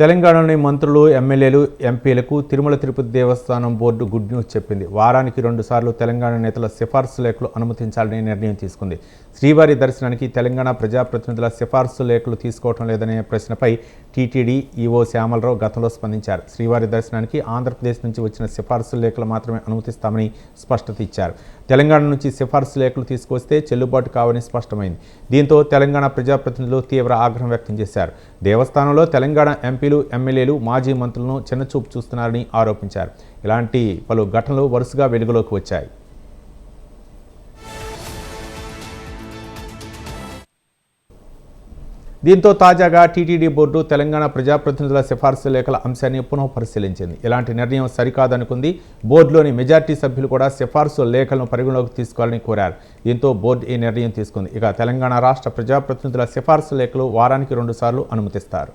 తెలంగాణలోని మంత్రులు ఎమ్మెల్యేలు ఎంపీలకు తిరుమల తిరుపతి దేవస్థానం బోర్డు గుడ్ న్యూస్ చెప్పింది. వారానికి రెండుసార్లు తెలంగాణ నేతల సిఫార్సు లేఖలు అనుమతించాలని నిర్ణయం తీసుకుంది. శ్రీవారి దర్శనానికి తెలంగాణ ప్రజాప్రతినిధుల సిఫార్సు లేఖలు తీసుకోవటం లేదనే ప్రశ్నపై టీటీడీ ఈవో శ్యామలరావు గతంలో స్పందించారు. శ్రీవారి దర్శనానికి ఆంధ్రప్రదేశ్ నుంచి వచ్చిన సిఫార్సు లేఖలు మాత్రమే అనుమతిస్తామని స్పష్టత ఇచ్చారు. తెలంగాణ నుంచి సిఫార్సు లేఖలు తీసుకొస్తే చెల్లుబాటు కావని స్పష్టమైంది. దీంతో తెలంగాణ ప్రజాప్రతినిధులు తీవ్ర ఆగ్రహం వ్యక్తం చేశారు. దేవస్థానంలో తెలంగాణ ఎంపీలు ఎమ్మెల్యేలు మాజీ మంత్రులను చిన్నచూపు చూస్తున్నారని ఆరోపించారు. ఇలాంటి పలు ఘటనలు వరుసగా వెలుగులోకి వచ్చాయి. దీంతో తాజాగా టీటీడీ బోర్డు తెలంగాణ ప్రజాప్రతినిధుల సిఫార్సు లేఖల అంశాన్ని పునః పరిశీలించింది ఇలాంటి నిర్ణయం సరికాదనుకుంది. బోర్డులోని మెజార్టీ సభ్యులు కూడా సిఫార్సు లేఖలను పరిగణలోకి తీసుకోవాలని కోరారు. దీంతో బోర్డు ఈ నిర్ణయం తీసుకుంది. ఇక తెలంగాణ రాష్ట్ర ప్రజాప్రతినిధుల సిఫార్సు లేఖలు వారానికి రెండుసార్లు అనుమతిస్తారు.